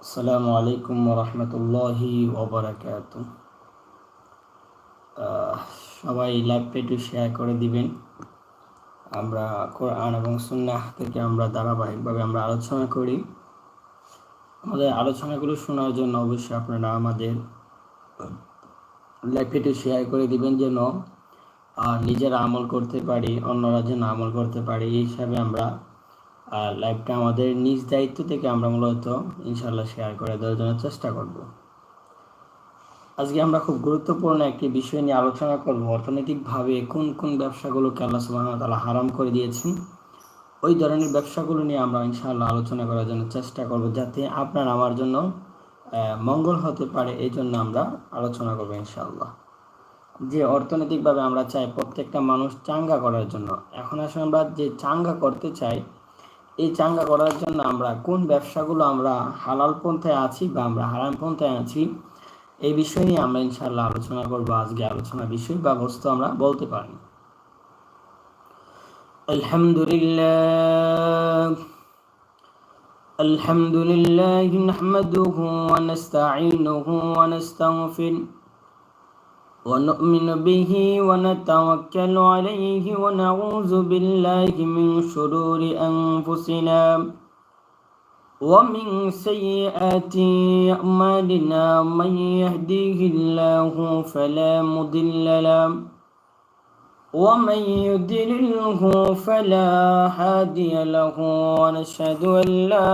আসসালামু আলাইকুম রহমতুল্লাহি ওবরাকাত সবাই লাইভটা একটু শেয়ার করে দিবেন। আমরা কোরআন এবং সুন্নাহ থেকে আমরা ধারাবাহিকভাবে আমরা আলোচনা করি। আমাদের আলোচনাগুলো শোনার জন্য অবশ্যই আপনারা আমাদের লাইভটা শেয়ার করে দিবেন যেন আহ, নিজেরা আমল করতে পারি অন্যরা যেন আমল করতে পারি এই হিসাবে আমরা আর লাইভটা আমাদের নিজ দায়িত্ব থেকে আমরা মূলত ইনশাল্লাহ শেয়ার করে দেওয়ার জন্য চেষ্টা করব। আজকে আমরা খুব গুরুত্বপূর্ণ একটি বিষয় নিয়ে আলোচনা করব। অর্থনৈতিকভাবে কোন কোন ব্যবসাগুলোকে আল্লাহ তাআলা হারাম করে দিয়েছেন, ওই ধরনের ব্যবসাগুলো নিয়ে আমরা ইনশাআল্লাহ আলোচনা করার জন্য চেষ্টা করব যাতে আপনার আমার জন্য মঙ্গল হতে পারে, এই জন্য আমরা আলোচনা করব ইনশাআল্লাহ। যে অর্থনৈতিকভাবে আমরা চাই প্রত্যেকটা মানুষ চাঙ্গা করার জন্য। এখন আসলে আমরা যে চাঙ্গা করতে চাই এই চাঙ্গা করার জন্য আমরা কোন ব্যবসাগুলো আমরা হালাল পন্থায় আছি বা আমরা হারাম পন্থায় আছি এই বিষয় নিয়ে আমরা ইনশাআল্লাহ আলোচনা করবো আজকে আলোচনা বিষয় বা বস্তু আমরা বলতে পারি আলহামদুলিল্লাহ الحمد لله نحمده ونستعينه ونستغفره ونؤمن به ونتوكل عليه ونعوذ بالله من شرور أنفسنا ومن سيئات أعمالنا من يهديه الله فلا مضل له ومن يضلله فلا هادي له ونشهد أن لا